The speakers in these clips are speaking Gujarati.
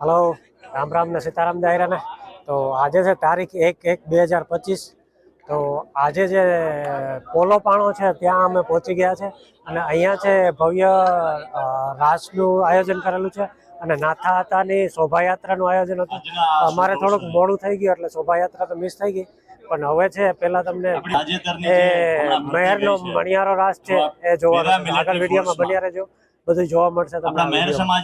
હલો રામ રામ ને સીતારામ દાયરાને તો આજે છે તારીખ એક એક બે હજાર પચીસ. તો આજે જે પોલો પાણો છે ત્યાં અમે પહોંચી ગયા છે. અને અહીંયા છે ભવ્ય રાસનું આયોજન કરેલું છે. અને નાથા હતાની શોભાયાત્રાનું આયોજન હતું. અમારે થોડુંક મોડું થઈ ગયું એટલે શોભાયાત્રા તો મિસ થઈ ગઈ. પણ હવે છે પેલા તમને એ મહેરનો મણિયારો રાસ છે એ જોવાનો છે. આગળ વિડીયોમાં બન્યા રહેજો. બધું જોવા મળશે તમને આપણા આ મહેર વિડીયોમાં.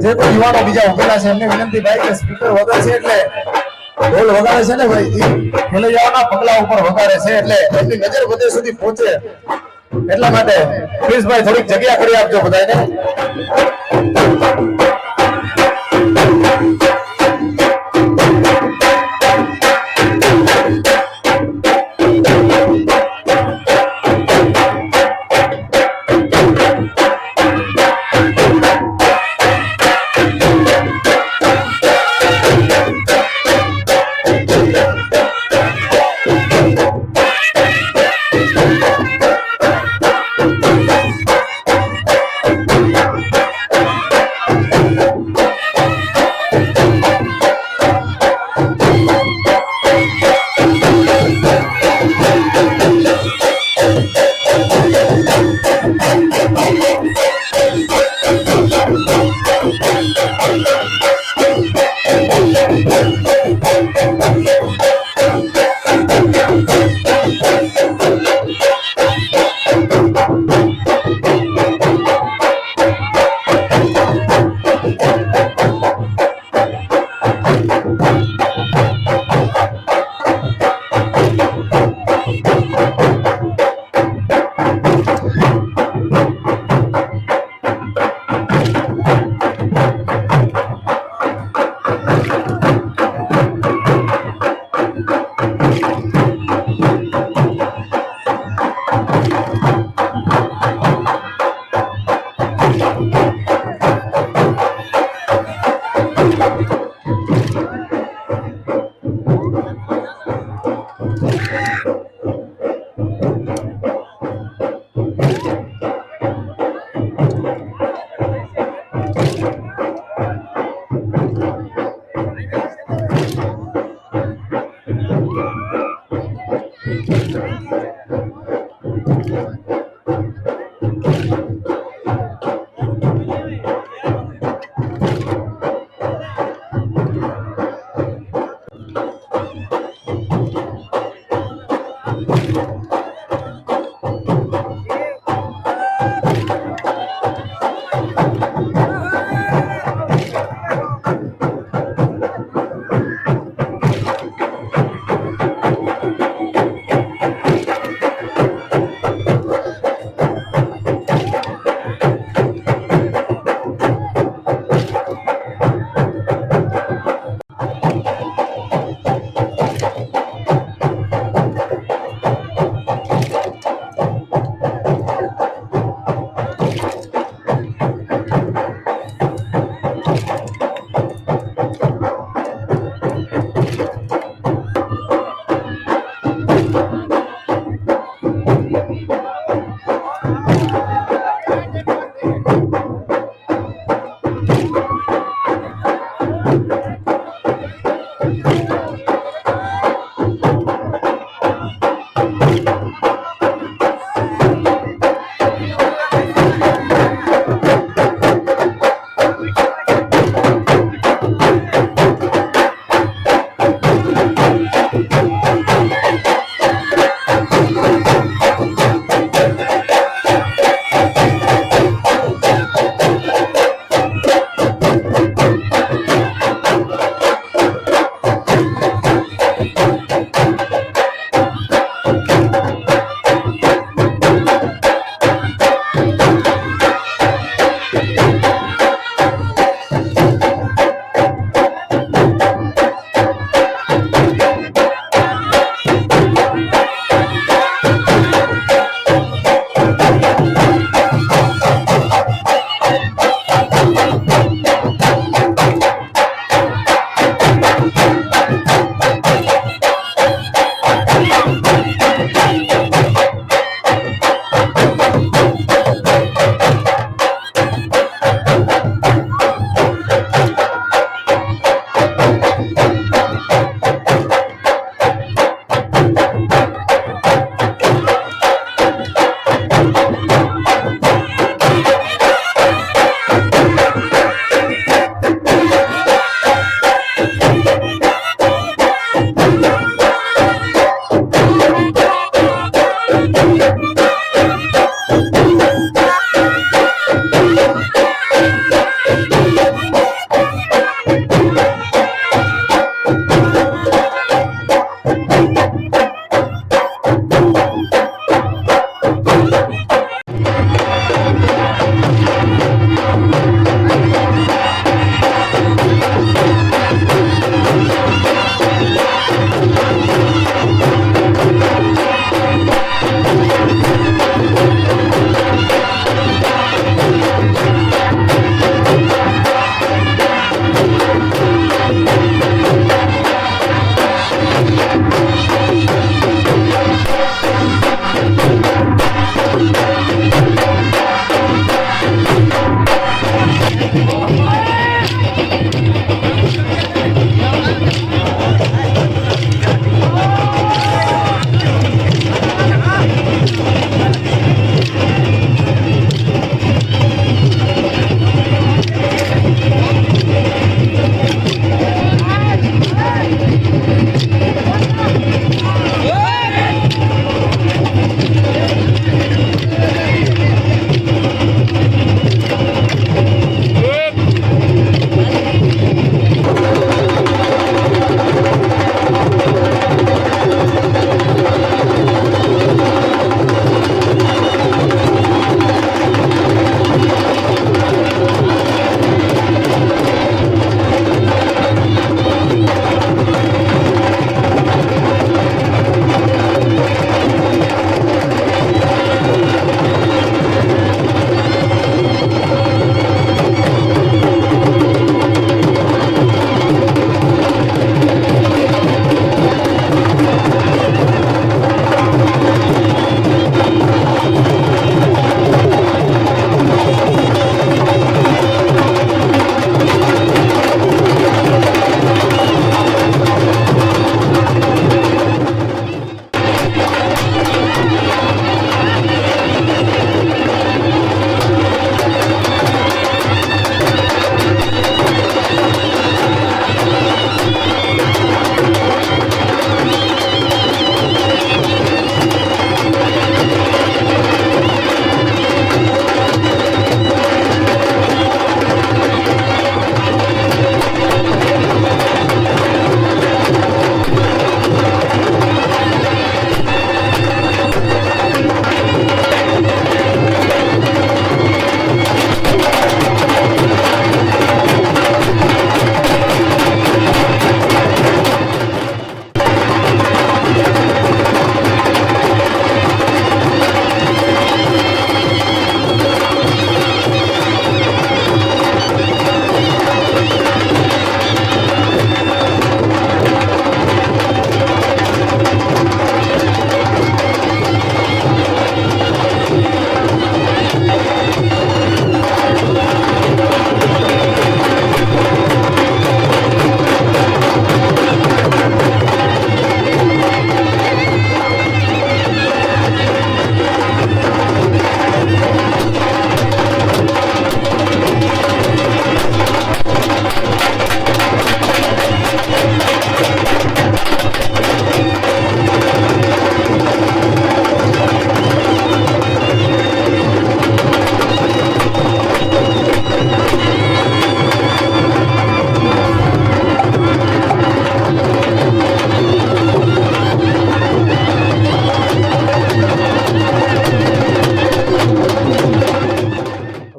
જે કોઈ યુવાનો બીજા ઉભેલા છે, એમને વિનંતી ભાઈ કે સ્પીકર વગાડે છે એટલે ઢોલ વગાડે છે ને ભાઈ, ઈ ખેલૈયાઓના પગલા ઉપર વગાડે છે એટલે એમની નજર બધે સુધી પહોંચે. એટલા માટે પ્લીઝ ભાઈ થોડીક જગ્યા કરી આપજો બધાને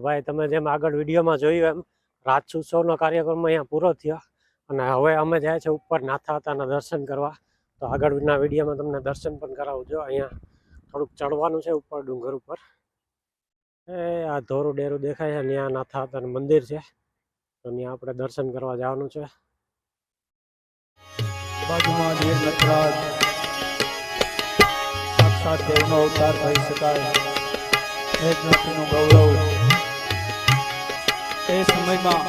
ભાઈ, તમે જેમ આગળ વિડીયોમાં જોયું એમ રાજ ઉત્સવનો કાર્યક્રમ અહીંયા પૂરો થયો અને હવે અમે જાય છે ઉપર નાથા હતાના દર્શન કરવા. તો આગળના વિડીયોમાં તમને દર્શન પણ કરાવજો અહીંયા થોડુંક ચડવાનું છે ઉપર, ડુંગર ઉપર. એ, આ ધોરું ડેરું દેખાય છે ત્યાં નાથા હતાનું મંદિર છે. તો ત્યાં આપણે દર્શન કરવા જવાનું છે. બાજુમાં અવતાર થઈ શકાય. ગૌરવ. એ સમયમાં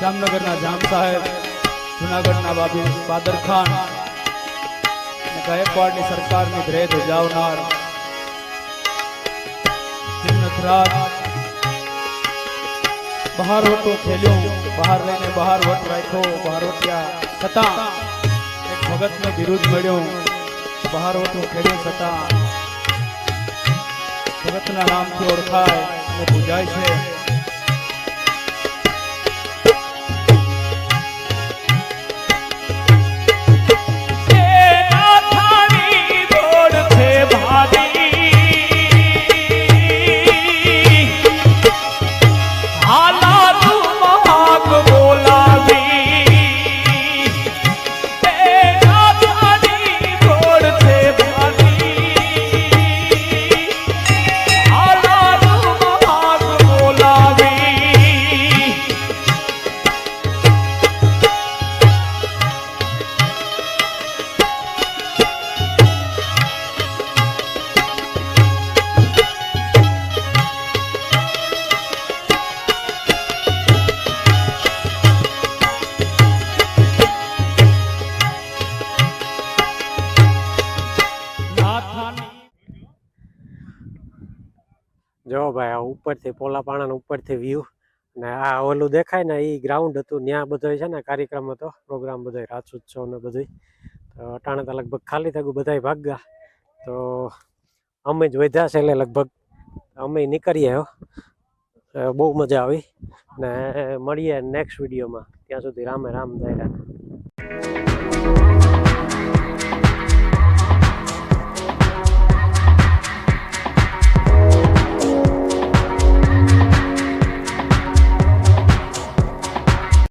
જામનગરના જામ સાહેબ જુનાગઢના બાબી બાદર ખાન અને ગાયકવાડની સરકારની ધ્રેય ધજાવનાર વીર નટરાજ બહાર વટો ખેલ્યો બહાર લઈને બહાર વટ રાખ્યો બહાર વટ્યા છતાં એક ભગતને બિરુદ મળ્યો બહાર વટો ખેલ્યો છતાં ભગતના નામથી ઓળખાય અને પૂજાય છે. ભાઈ, આ ઉપરથી, પોલા પાણાના ઉપરથી વ્યૂ ને આ ઓલું દેખાય ને એ ગ્રાઉન્ડ હતું ત્યાં બધો છે ને, કાર્યક્રમ હતો પ્રોગ્રામ બધો રાસ ઉત્સવ ને બધું તો અટાણે તો લગભગ ખાલી થયું બધા ભાગ્યા. તો અમે જ વધ્યા છે એટલે લગભગ અમે નીકળીએ બહુ મજા આવી. ને મળીએ નેક્સ્ટ વિડીયોમાં ત્યાં સુધી રામે રામ દાયરા